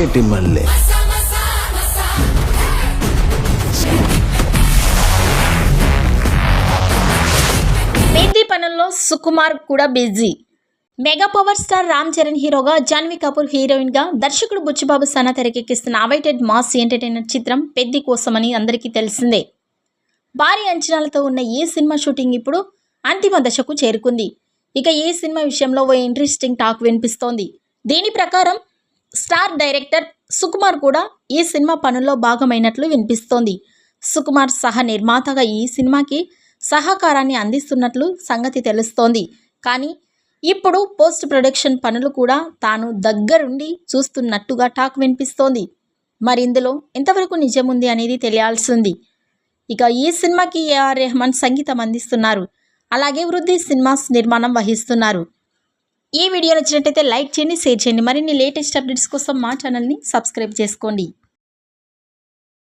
ఏటి మల్లె? మెహందీ పనుల్లో సుకుమార్ కూడా busy. Mega power star Ram Charan హీరోగా జాన్వీ కపూర్ హీరోయిన్గా దర్శకుడు బుచ్చిబాబు సన తెరకెక్కిస్తున్న అవైటెడ్ మాస్ ఎంటర్టైనర్ చిత్రం పెద్ది కోసమని అందరికీ తెలిసిందే. భారీ అంచనాలతో ఉన్న ఈ సినిమా షూటింగ్ ఇప్పుడు అంతిమ దశకు చేరుకుంది. ఇక ఈ సినిమా విషయంలో ఓ ఇంట్రెస్టింగ్ టాక్ వినిపిస్తోంది. దీని ప్రకారం స్టార్ డైరెక్టర్ సుకుమార్ కూడా ఈ సినిమా పనుల్లో భాగమైనట్లు వినిపిస్తోంది. సుకుమార్ సహ నిర్మాతగా ఈ సినిమాకి సహకారాన్ని అందిస్తున్నట్లు సంగతి తెలుస్తోంది. కానీ ఇప్పుడు పోస్ట్ ప్రొడక్షన్ పనులు కూడా తాను దగ్గరుండి చూస్తున్నట్టుగా టాక్ వినిపిస్తోంది. మరి ఇందులో ఎంతవరకు నిజముంది అనేది తెలియాల్సింది. ఇక ఈ సినిమాకి ఏఆర్ రెహమాన్ సంగీతం అందిస్తున్నారు. అలాగే వృద్ధి సినిమాస్ నిర్మాణం వహిస్తున్నారు. ఈ వీడియో నచ్చినట్టయితే లైక్ చేయండి షేర్ చేయండి. మరిన్ని లేటెస్ట్ అప్డేట్స్ కోసం మా ఛానల్ని సబ్స్క్రైబ్ చేసుకోండి.